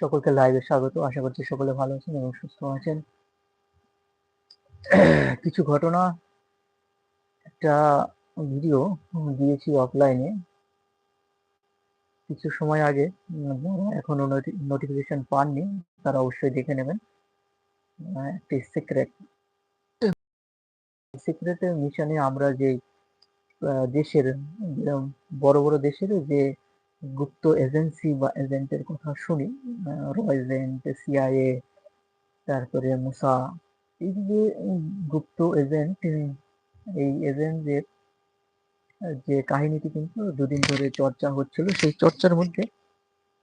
সকলকে লাইভে স্বাগত। আশা করছি সকলে ভালো আছেন এবং সুস্থ আছেন। কিছু ঘটনা, একটা ভিডিও দিয়েছি অফলাইনে কিছু সময় আগে, এখনও নোটিফিকেশন পাননি, তারা অবশ্যই দেখে নেবেন। একটি সিক্রেট সিক্রেটের মিশনে আমরা যে দেশের বড় বড় দেশের যে গুপ্ত এজেন্সি বা এজেন্টের কথা শুনি র এজেন্ট সিআইএ তারপরে মুসা, এই যে গুপ্ত এজেন্ট এই এজেন্টদের যে কাহিনীটি কিন্তু দুদিন ধরে চর্চা হচ্ছিল, সেই চর্চার মধ্যে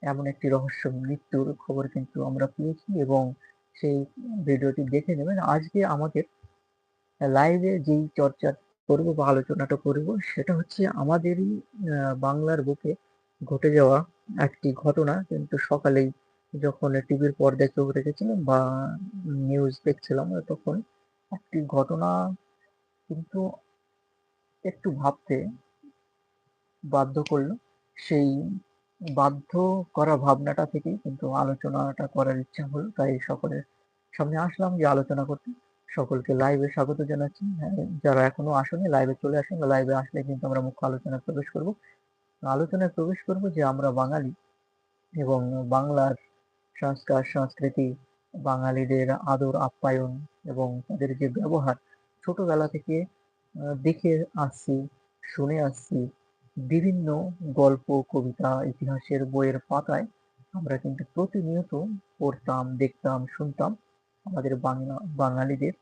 এমন একটি রহস্য, মৃত্যুর খবর কিন্তু আমরা পেয়েছি এবং সেই ভিডিওটি দেখে নেবেন। আজকে আমাদের লাইভে যেই চর্চা করব বা আলোচনাটা করব, সেটা হচ্ছে আমাদেরই বাংলার বুকে ঘটে যাওয়া একটি ঘটনা কিন্তু সকালেই যখন টিভির পর্দায় চোখ রেখেছিলাম বা নিউজ দেখছিলাম তখন একটি ঘটনা কিন্তু একটু ভাবতে বাধ্য করল। সেই বাধ্য করা ভাবনাটা থেকেই কিন্তু আলোচনাটা করার ইচ্ছা হলো। তাই সকলের সামনে আসলাম যে আলোচনা করতে। সকলকে লাইভে স্বাগত জানাচ্ছি। হ্যাঁ, যারা এখনও আসেনি লাইভে চলে আসেন। লাইভে আসলে কিন্তু আমরা মুখ্য আলোচনায় প্রবেশ করব। আলোচনায় প্রবেশ করব যে আমরা বাঙালি এবং বাংলার সংস্কার, সংস্কৃতি, বাঙালিদের আদর, আপ্যায়ন এবং তাদের যে ব্যবহার ছোটবেলা থেকে দেখে আসছি, শুনে আসছি। বিভিন্ন গল্প, কবিতা, ইতিহাসের বইয়ের পাতায় আমরা কিন্তু প্রতিনিয়ত পড়তাম, দেখতাম, শুনতাম আমাদের বাংলা, বাঙালিদের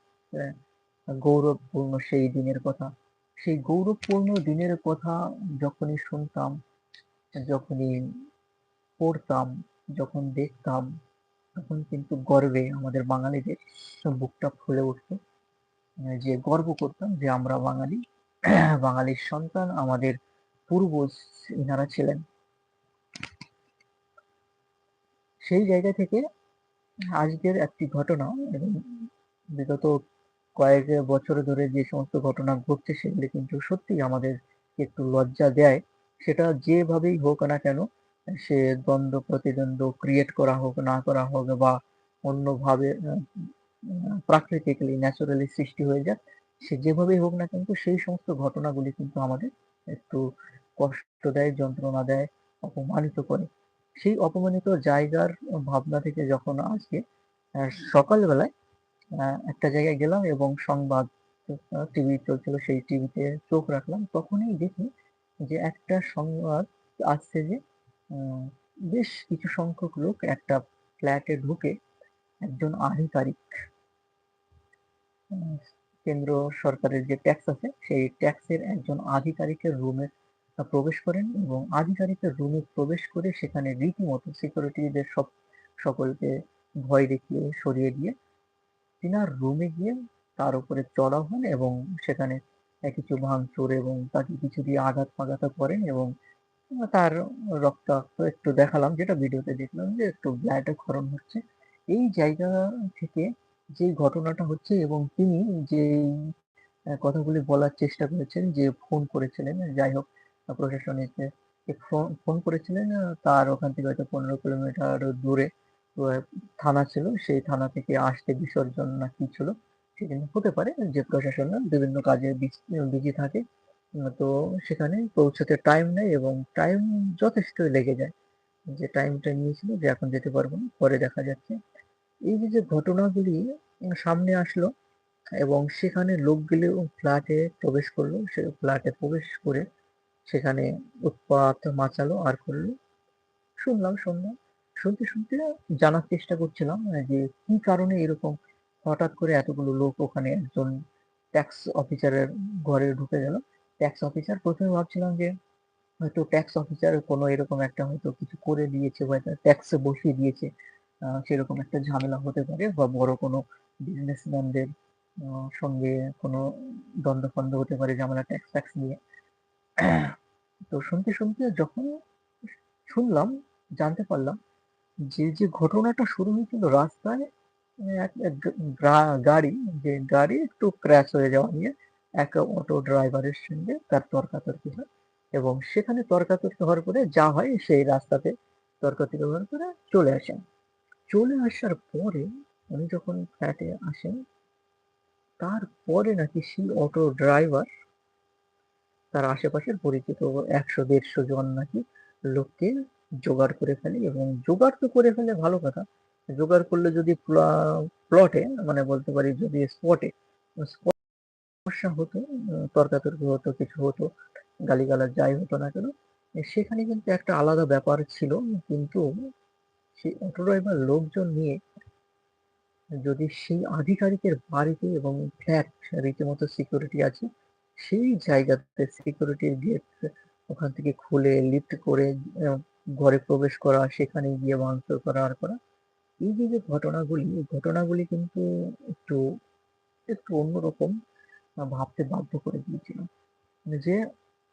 গৌরবপূর্ণ সেই দিনের কথা। সেই গৌরবপূর্ণ দিনের কথা যখনই শুনতাম, যখনই পড়তাম, যখন দেখতাম, তখন কিন্তু গর্বে আমাদের বাঙালিদের বুকটা ফুলে উঠত। যে গর্ব করতাম যে আমরা বাঙালি, বাঙালির সন্তান, আমাদের পূর্বজ ইনারা ছিলেন। সেই জায়গা থেকে আজকের একটি ঘটনা এবং বিগত কয়েক বছর ধরে যে সমস্ত ঘটনা ঘটছে সেগুলি কিন্তু সত্যি আমাদের একটু লজ্জা দেয়। সেটা যেভাবেই হোক না কেন, সে দ্বন্দ্ব, প্রতিদ্বন্দ্ব ক্রিয়েট করা হোক, না করা হোক বা অন্যভাবে প্রাকৃতিকলি ন্যাচারালি সৃষ্টি হয়ে যাক, সে যেভাবেই হোক না কিন্তু সেই সমস্ত ঘটনাগুলি কিন্তু আমাদের একটু কষ্ট দেয়, যন্ত্রণা দেয়, অপমানিত করে। সেই অপমানিত জায়গার ভাবনা থেকে যখন আজকে সকালবেলায় একটা জায়গায় গেলাম এবং সংবাদ টিভি চলছিল, সেই টিভিতে চোখ রাখলাম। তখনই দেখি যে একটা সংবাদ আসছে যে বেশ কিছু সংখ্যক লোক একটা ফ্ল্যাটে ঢুকে একজন আধিকারিক কেন্দ্র সরকারের যে ট্যাক্স আছে, সেই ট্যাক্সের একজন আধিকারিকের রুমে প্রবেশ করেন এবং আধিকারিকের রুমে প্রবেশ করে সেখানে রীতিমতো সিকিউরিটিদের সব সকলকে ভয় দেখিয়ে সরিয়ে দিয়ে তিনার রুমে গিয়ে তার উপরে চড়াও হন এবং সেখানে কিছু ভাঙচুর এবং তাকে কিছু দিয়ে আঘাত ফাঘাত করেন এবং তার রক্তাক্ত একটু দেখালাম, যেটা ভিডিওতে দেখলাম যে একটু ব্লাডে ক্ষরণ হচ্ছে। এই জায়গা থেকে যে ঘটনাটা হচ্ছে এবং তিনি যে কথাগুলি বলার চেষ্টা করেছেন, যে ফোন করেছিলেন, যাই হোক, প্রশাসনিক ফোন করেছিলেন, তার ওখান থেকে হয়তো পনেরো কিলোমিটার দূরে থানা ছিল, সেই থানা থেকে আসতে বিসর্জন না কি ছিল সেদিন হতে পারে যে প্রশাসন বিভিন্ন কাজে বিজি থাকে। তো সেখানে পৌঁছতে টাইম নেই এবং টাইম যথেষ্ট লেগে যায়। যে টাইমটা নিয়েছিল যে এখন যেতে পারব না, পরে দেখা যাচ্ছে। এই যে যে ঘটনাগুলি সামনে আসলো এবং সেখানে লোকগুলি ফ্ল্যাটে প্রবেশ করল, সে ফ্ল্যাটে প্রবেশ করে সেখানে উৎপাত মাচালো, আর করল। শুনলাম শুনলাম শুনতে শুনতে জানার চেষ্টা করছিলাম যে কি কারণে এরকম হঠাৎ করে এতগুলো লোক ওখানে একজন ট্যাক্স অফিসারের ঘরে ঢুকে গেল। ট্যাক্স অফিসার প্রথমে ভাবছিলাম যে হয়তো ট্যাক্স অফিসার কোনো এরকম একটা হয়তো কিছু করে দিয়েছে, বা ট্যাক্স বসিয়ে দিয়েছে সেরকম একটা ঝামেলা হতে পারে, বা বড় কোনো বিজনেসম্যানদের সঙ্গে কোনো দ্বন্দ্ব ফন্দ্ব হতে পারে ঝামেলা ট্যাক্স ট্যাক্স নিয়ে। তো শুনতে শুনতে যখন শুনলাম, জানতে পারলাম যে যে ঘটনাটা শুরু হয়েছিল রাস্তায় গাড়ি, যে গাড়ি একটু ক্র্যাশ হয়ে যাওয়া নিয়ে এক অটো ড্রাইভারের সঙ্গে তার তর্কাতর্কি হয় এবং সেখানে তর্কাতর্কি হওয়ার পরে যা হয় সেই রাস্তাতে তর্কাতর্কি হওয়ার পরে চলে আসেন। চলে আসার পরে উনি যখন ফ্ল্যাটে আসেন, তারপরে নাকি সেই অটো ড্রাইভার তার আশেপাশের পরিচিত একশো, দেড়শো জন নাকি লোককে জোগাড় করে ফেলি এবং জোগাড় তো করে ফেলে ভালো কথা। জোগাড় করলে যদি প্লটে মানে বলতে পারি যদি স্পটে সমস্যা হতো, তর্কাতর্কি হতো, কিছু হতো, গালিগালাজ যাই হতো না কেন সেখানে কিন্তু একটা আলাদা ব্যাপার ছিল। কিন্তু সেই অটো ড্রাইভার লোকজন নিয়ে যদি সেই আধিকারিকের বাড়িতে এবং ফ্ল্যাট রীতিমতো সিকিউরিটি আছে, সেই জায়গাতে সিকিউরিটির গেট ওখান থেকে খুলে লিফট করে ঘরে প্রবেশ করা, সেখানে গিয়ে ভাঙচুর করা, আর করা। এই যে যে ঘটনাগুলি, এই ঘটনাগুলি কিন্তু একটু একটু অন্যরকম ভাবতে বাধ্য করে দিয়েছিল যে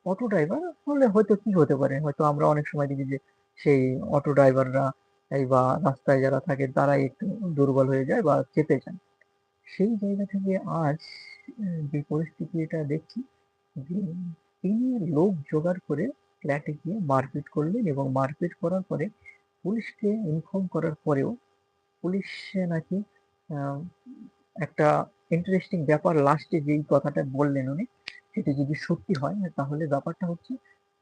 অটো ড্রাইভার, হলে হয়তো কি হতে পারে? হয়তো আমরা অনেক সময় দেখি যে, সেই অটো ড্রাইভাররা এই বা রাস্তায় যারা থাকে, তারাই একটু দুর্বল হয়ে যায় বা চেপে যায়। সেই জায়গা থেকে আজ যে পরিস্থিতি এটা দেখছি যে, তিনি লোক জোগাড় করে ফ্ল্যাটে গিয়ে মারপিট করলেন এবং মারপিট করার পরে পুলিশকে ইনফর্ম করার পরেও পুলিশ নাকি একটা ইন্টারেস্টিং ব্যাপার লাস্টে যেই কথাটা বললেন উনি, সেটি যদি সত্যি হয়, তাহলে ব্যাপারটা হচ্ছে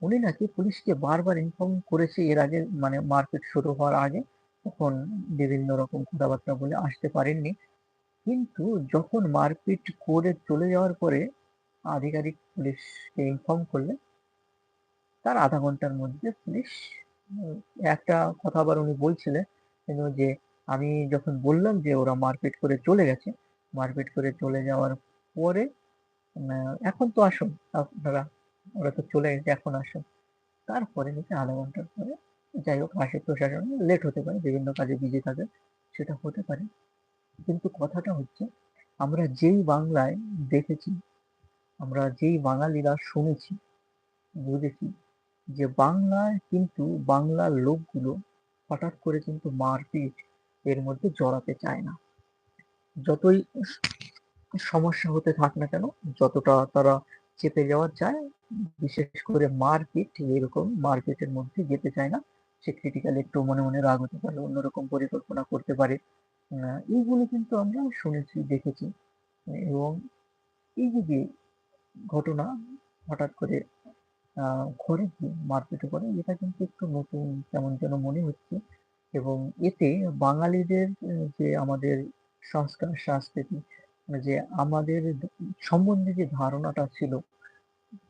উনি নাকি পুলিশকে বারবার ইনফর্ম করেছে এর আগে মানে মারপিট শুরু হওয়ার আগে, তখন বিভিন্ন রকম কথাবার্তা বলে আসতে পারেননি। কিন্তু যখন মারপিট করে চলে যাওয়ার পরে আধিকারিক পুলিশকে ইনফর্ম করলে তার আধা ঘণ্টার মধ্যে পুলিশ একটা কথা আবার উনি বলছিলেন যে আমি যখন বললাম যে ওরা মারপিট করে চলে গেছে, মারপিট করে চলে যাওয়ার পরে এখন তো আসুন, আপনারা, ওরা তো চলে গেছে, এখন আসুন। তারপরে নাকি আধা ঘণ্টার পরে, যাই হোক, আসে প্রশাসন লেট হতে পারে, বিভিন্ন কাজে বিজি থাকে, সেটা হতে পারে। কিন্তু কথাটা হচ্ছে, আমরা যেই বাংলায় দেখেছি, আমরা যেই বাঙালিরা শুনেছি, বুঝেছি যে বাংলায় কিন্তু বাংলার লোকগুলো হঠাৎ করে কিন্তু মারপিট এর মধ্যে জড়াতে চায় না। যতই সমস্যা হতে থাক না কেন, যতটা তারা চেপে যাওয়া চায় বিশেষ করে মারপিট, এরকম মারপিটের মধ্যে যেতে চায় না, সে ক্রিটিক্যাল একটু মনে মনে রাগ হতে পারে, অন্যরকম পরিকল্পনা করতে পারে। এইগুলো কিন্তু আমরা শুনেছি, দেখেছি। এবং এই যে ঘটনা হঠাৎ করে গিয়ে মারপিট করে এটা কিন্তু একটু নতুন, কেমন যেন মনে হচ্ছে। এবং এতে বাঙালিদের যে আমাদের সংস্কার, সংস্কৃতি যে আমাদের সম্বন্ধে যে ধারণাটা ছিল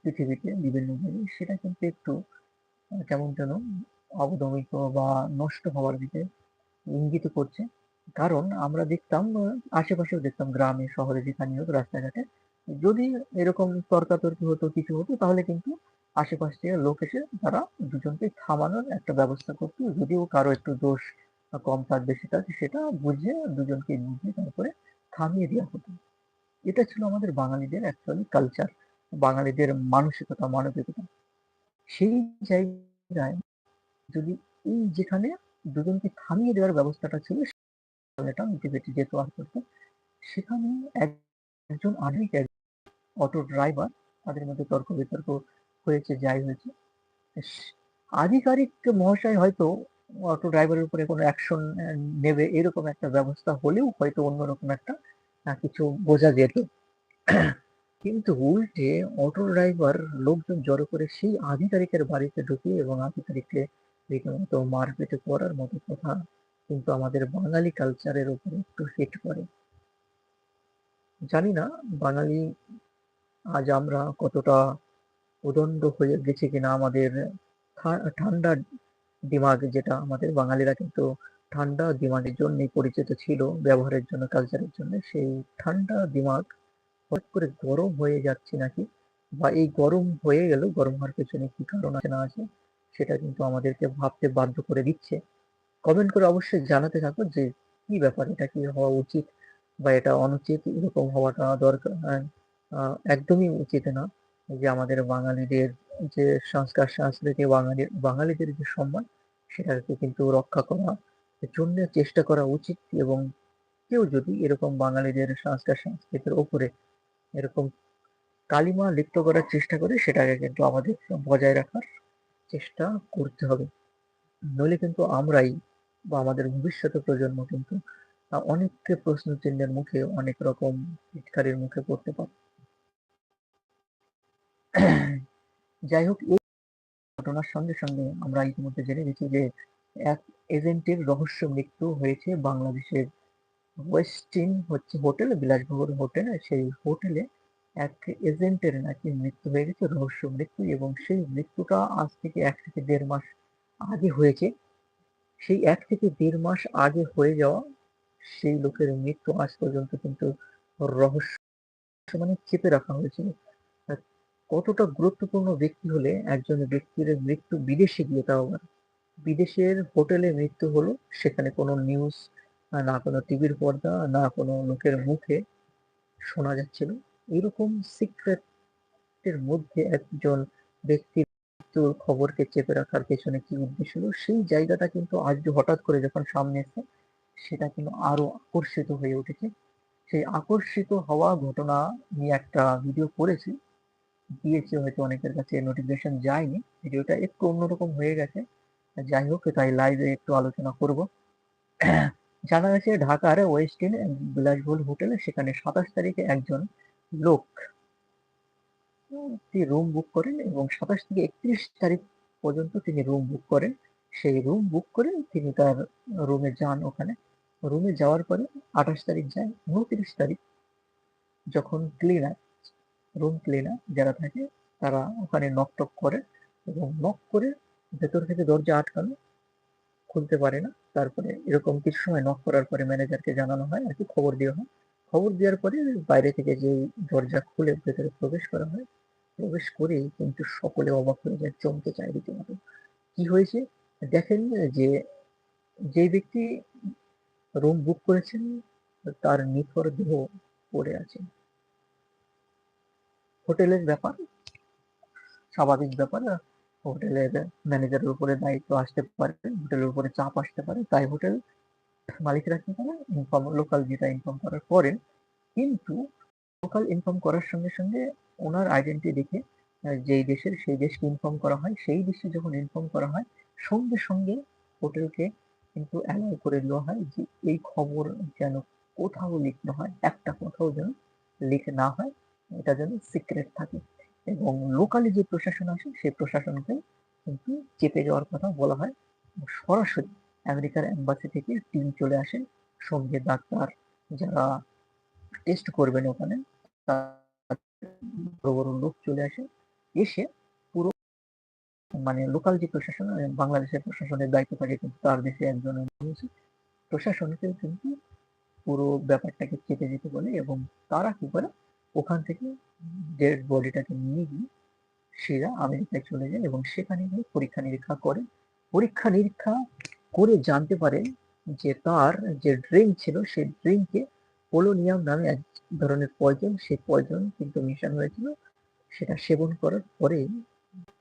পৃথিবীতে বিভিন্ন জায়গায় সেটা কিন্তু একটু কেমন যেন অবদমিত বা নষ্ট হওয়ার দিকে ইঙ্গিত করছে। কারণ আমরা দেখতাম আশেপাশেও দেখতাম গ্রামে, শহরে যেখানে হোক, রাস্তাঘাটে, যদি এরকম তর্কাতর্কি হতো, কিছু হতো, তাহলে কিন্তু আশেপাশ থেকে লোক এসে তারা দুজনকে থামানোর একটা ব্যবস্থা করতো। যদিও কারও একটু দোষ কম থাক বেশি থাক সেটা বুঝে দুজনকে বুঝিয়ে তারপরে থামিয়ে দেওয়া হতো। এটা ছিল আমাদের বাঙালিদের অ্যাকচুয়ালি কালচার বাঙালিদের মানসিকতা, মানবিকতা। সেই জায়গায় যদি এই যেখানে দুজনকে থামিয়ে দেওয়ার ব্যবস্থাটা ছিল এটা মিটিভেটি যেত আর করতো, সেখানে একজন আধুনিক অটো ড্রাইভার তাদের মধ্যে তর্ক বিতর্ক হয়েছে, যাই হয়েছে। আধিকারিক মহাশয় হয়তো অটো ড্রাইভারের উপরে কোনো অ্যাকশন নেবে এরকম একটা ব্যবস্থা হলেও হয়তো অন্যরকম একটা কিছু বোঝা যেত। কিন্তু উল্টে অটো ড্রাইভার লোকজন জড়ো করে সেই আধিকারিকের বাড়িতে ঢুকে এবং আধিকারিককে রীতিমতো মারপিট করার মতো কথা কিন্তু আমাদের বাঙালি কালচারের উপরে একটু হিট করে। জানি না বাঙালি আজ আমরা কতটা উদণ্ড হয়ে গেছে কিনা আমাদের ঠান্ডা দিমাগ যেটা আমাদের বাঙালিরা কিন্তু ঠান্ডা দিমাগের জন্যই পরিচিত ছিল, ব্যবহারের জন্য কালচারের জন্য। সেই ঠান্ডা দিমাগ হঠাৎ করে গরম হয়ে যাচ্ছে নাকি? বা এই গরম হয়ে গেল, গরম হওয়ার পেছনে কি কারণ আছে না আছে, সেটা কিন্তু আমাদেরকে ভাবতে বাধ্য করে দিচ্ছে। কমেন্ট করে অবশ্যই জানাতে থাকো যে কি ব্যাপার, এটা কি হওয়া উচিত বা এটা অনুচিত? এরকম হওয়াটা দরকার একদমই উচিত না। যে আমাদের বাঙালিদের যে সংস্কার সংস্কৃতি বাঙালি, বাঙালিদের যে সম্মান, সেটাকে কিন্তু রক্ষা করা জন্য চেষ্টা করা উচিত এবং কেউ যদি এরকম বাঙালিদের সংস্কার সংস্কৃতির ওপরে এরকম কালিমা লিপ্ত করার চেষ্টা করে, সেটাকে কিন্তু আমাদের বজায় রাখার চেষ্টা করতে হবে। নইলে কিন্তু আমরাই বা আমাদের ভবিষ্যৎ প্রজন্ম কিন্তু অনেককে প্রশ্ন চিহ্নের মুখে অনেক রকম টিটকারির মুখে পড়তে পারে যাই হোক, এই ঘটনার সঙ্গে সঙ্গে আমরা ইতিমধ্যে জেনে গেছি যে এক এজেন্টের রহস্য মৃত্যু হয়েছে বাংলাদেশের ওয়েস্টিন হচ্ছে হোটেল, বিলাসবহুল হোটেল। সেই হোটেলে এক এজেন্টের নাকি মৃত্যু হয়ে গেছে, রহস্য মৃত্যু, এবং সেই মৃত্যুটা আজ থেকে এক থেকে দেড় মাস আগে হয়েছে। সেই এক থেকে দেড় মাস আগে হয়ে যাওয়া সেই লোকের মৃত্যু আজ পর্যন্ত কিন্তু রহস্য মানে চেপে রাখা হয়েছিল কতটা গুরুত্বপূর্ণ ব্যক্তি হলে একজন ব্যক্তির মৃত্যু বিদেশে গিয়ে তাও বিদেশের হোটেলে মৃত্যু হলো, সেখানে কোনো নিউজ না কোনো টিভির পর্দা, না কোনো লোকের মুখে শোনা যাচ্ছিল। এরকম সিক্রেটের মধ্যে একজন ব্যক্তির মৃত্যুর খবরকে চেপে রাখার পেছনে কি উদ্দেশ্য ছিল সেই জায়গাটা কিন্তু আজ হঠাৎ করে যখন সামনে এসে সেটা কিন্তু আরও আকর্ষিত হয়ে উঠেছে। সেই আকর্ষিত হওয়া ঘটনা নিয়ে একটা ভিডিও করেছি। দিয়েছি হয়তো অনেকের কাছে নোটিফিকেশন যায়নি। ভিডিওটা একটু অন্যরকম হয়ে গেছে। যাই হোক, তাই লাইভে একটু আলোচনা করব। জানা গেছে ঢাকার ওয়েস্ট এন্ড বিলাসবহুল হোটেলে সেখানে সাতাশ তারিখে একজন লোক একটি রুম বুক করেন এবং সাতাশ থেকে একত্রিশ তারিখ পর্যন্ত তিনি রুম বুক করেন। সেই রুম বুক করে তিনি তার রুমে যান ওখানে। রুমে যাওয়ার পরে আঠাশ তারিখ যায়, উনত্রিশ তারিখ যখন ক্লিনার রুম ক্লিনার যারা থাকে, তারা ওখানে নক টক করে এবং নক করে ভেতর থেকে দরজা আটকানো খুলতে পারে না। তারপরে এরকম কিছু সময় নক করার পরে ম্যানেজারকে জানানো হয় আর কি, খবর দেওয়া হয়। খবর দেওয়ার পরে বাইরে থেকে যে দরজা খুলে ভেতরে প্রবেশ করা হয়, প্রবেশ করেই কিন্তু সকলে অবাক হয়ে যায়, চমকে যায় রীতিমতো। কি হয়েছে? দেখেন যে যে ব্যক্তি রুম বুক করেছেন, তার নিথর দেহ পড়ে আছে। হোটেলের ব্যাপার, স্বাভাবিক ব্যাপার হোটেলের ম্যানেজারের উপরে দায়িত্ব আসতে পারে, হোটেলের উপরে চাপ আসতে পারে, তাই হোটেল মালিকরা কি করে? ইনফর্ম লোকাল যেটা ইনফর্ম করার করেন কিন্তু লোকাল ইনফর্ম করার সঙ্গে সঙ্গে ওনার আইডেন্টি দেখে যেই দেশের সেই দেশকে ইনফর্ম করা হয়, সেই দেশে যখন ইনফর্ম করা হয়, সঙ্গে সঙ্গে হোটেলকে কিন্তু অ্যালাউ করে দেওয়া হয় যে, এই খবর যেন কোথাও লিক না হয়, একটা কোথাও যেন লিক না হয়। এটা যেন সিক্রেট থাকে। এবং লোকালি যে প্রশাসন আসে সেই প্রশাসনকে কিন্তু চেপে যাওয়ার কথা বলা হয়। সরাসরি আমেরিকার এম্বাসি থেকে টিম চলে আসে। সঙ্গে ডাক্তার যারা টেস্ট করবেন ওখানে বড় বড় লোক চলে আসে। এসে পুরো মানে লোকাল যে প্রশাসন আহ, বাংলাদেশের প্রশাসনের দায়িত্ব থাকে কিন্তু তার দেশে একজন প্রশাসনকে কিন্তু পুরো ব্যাপারটাকে চেপে যেতে বলে এবং তারা কি করে ওখান থেকে ডেড বডিটাকে নিয়ে গিয়ে সেরা আমেরিকায় চলে যায় এবং সেখানে গিয়ে পরীক্ষা নিরীক্ষা করে। পরীক্ষা নিরীক্ষা করে জানতে পারে যে তার যে ড্রিঙ্ক ছিল সেই ড্রিঙ্কে পোলোনিয়াম নামে এক ধরনের পয়জন সেই পয়জন কিন্তু মিশানো হয়েছিল। সেটা সেবন করার পরে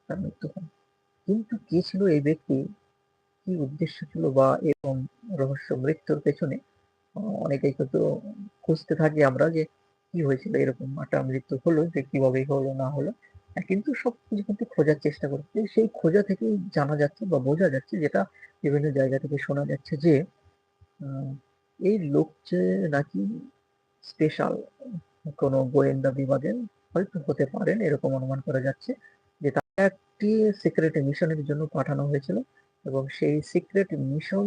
তার মৃত্যু হয়। কিন্তু কে ছিল এই ব্যক্তি? কি উদ্দেশ্য ছিল বা এবং রহস্য মৃত্যুর পেছনে? অনেকেই কিন্তু খুঁজতে থাকি আমরা যে কি হয়েছিল? এরকম একটা মৃত্যু হলো যে কীভাবে হলো, না হলো। কিন্তু সব কিছু কিন্তু খোঁজার চেষ্টা করছে। সেই খোঁজা থেকেই জানা যাচ্ছে বা বোঝা যাচ্ছে যেটা বিভিন্ন জায়গা থেকে শোনা যাচ্ছে যে এই লোক যে নাকি স্পেশাল কোনো গোয়েন্দা বিভাগের হয়তো হতে পারেন, এরকম অনুমান করা যাচ্ছে যে তাকে একটি সিক্রেট মিশনের জন্য পাঠানো হয়েছিল এবং সেই সিক্রেট মিশন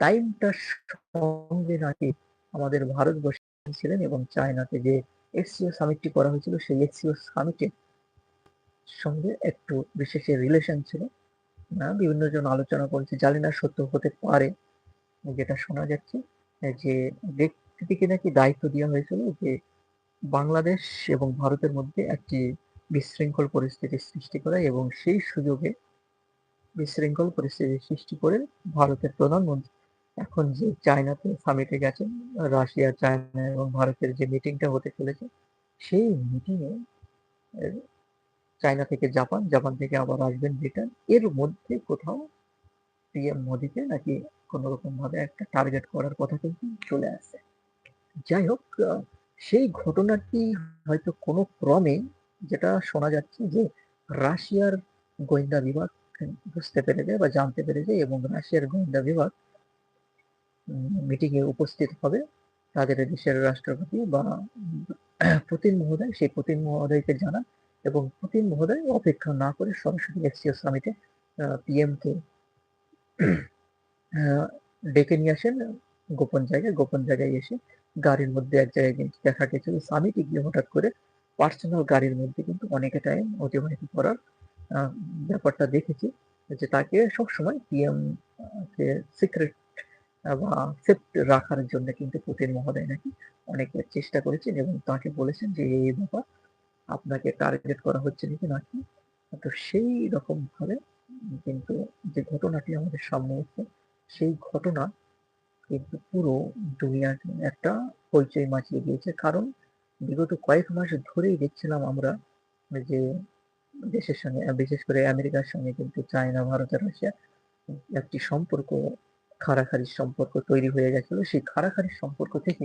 টাইমটার সঙ্গে নাকি আমাদের ভারতবর্ষে ছিলেন এবং চায়নাতে যে এসসিও সামিটটি করা হয়েছিল, সেই এসসিও সামিটের সঙ্গে একটু বিশেষ রিলেশন ছিল। বিভিন্ন জন আলোচনা করেছে, জানি না সত্য হতে পারে, যেটা শোনা যাচ্ছে, যে ব্যক্তিটিকে নাকি দায়িত্ব দেওয়া হয়েছিল যে বাংলাদেশ এবং ভারতের মধ্যে একটি বিশৃঙ্খল পরিস্থিতির সৃষ্টি করা এবং সেই সুযোগে বিশৃঙ্খল পরিস্থিতি সৃষ্টি করে ভারতের প্রধানমন্ত্রী এখন যে চায়নাতে সামিটে গেছেন, রাশিয়া, চায়না এবং ভারতের যে মিটিংটা হতে চলেছে, সেই মিটিংয়ে চায়না থেকে জাপান জাপান থেকে আবার আসবেন ব্রিটেন। এর মধ্যে কোথাও পিএম মোদিকে নাকি কোনো ভাবে একটা টার্গেট করার কথা কিন্তু চলে আসে যাই হোক সেই ঘটনাটি হয়তো কোনো ক্রমে যেটা শোনা যাচ্ছে যে রাশিয়ার গোয়েন্দা বিভাগ বুঝতে পেরে যায় বা জানতে পেরে যায় এবং রাশিয়ার গোয়েন্দা বিভাগ মিটিংয়ে উপস্থিত হবে তাদের দেশের রাষ্ট্রপতি বা পুতিন মহোদয়, সেই পুতিন মহোদয়কে জানান এবং পুতিন মহোদয় অপেক্ষা না করে সরাসরি এসসিও সামিটে পিএমকে ডেকে নিয়ে আসেন গোপন জায়গায়। গোপন জায়গায় এসে গাড়ির মধ্যে এক জায়গায় কিন্তু দেখা গেছিল সামিটে গিয়ে হঠাৎ করে পার্সোনাল গাড়ির মধ্যে কিন্তু অনেকে টাইম অতিবাহিত করার ব্যাপারটা দেখেছি যে তাকে সবসময় পিএম সিক্রেট বা সেফট রাখার জন্য কিন্তু পুতিন মহোদয় নাকি অনেক চেষ্টা করেছেন এবং তাকে বলেছেন যে এই ব্যাপার আপনাকে টার্গেট করা হচ্ছে নাকি নাকি তো সেই রকম ভাবে কিন্তু যে ঘটনাটি আমাদের সামনে এসছে, সেই ঘটনা কিন্তু পুরো দুনিয়ার একটা পরিচয় মাচিয়ে দিয়েছে। কারণ বিগত কয়েক মাস ধরেই দেখছিলাম আমরা যে দেশের সঙ্গে, বিশেষ করে আমেরিকার সঙ্গে কিন্তু চায়না, ভারত রাশিয়া একটি সম্পর্ক খাড়াখাড়ির সম্পর্ক তৈরি হয়ে গেছিল। সেই খাড়াখাড়ির সম্পর্ক থেকে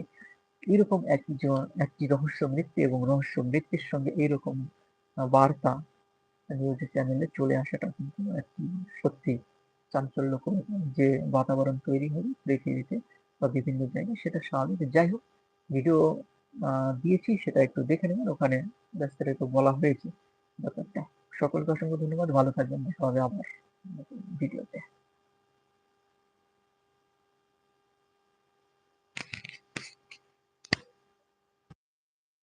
এরকম একজন একটি রহস্য মৃত্যু এবং রহস্য মৃত্যুর সঙ্গে এইরকম বার্তা নিউজ চ্যানেলে চলে আসাটা কিন্তু একটি সত্যি চাঞ্চল্যকর যে বাতাবরণ তৈরি হবে পৃথিবীতে বা বিভিন্ন জায়গায়, সেটা স্বাভাবিক। যাই হোক ভিডিও দিয়েছি, সেটা একটু দেখে নেবেন। ওখানে একটু বলা হয়েছে ব্যাপারটা। সকলকে অসংখ্য ধন্যবাদ। ভালো থাকবেন। হবে আবার ভিডিওতে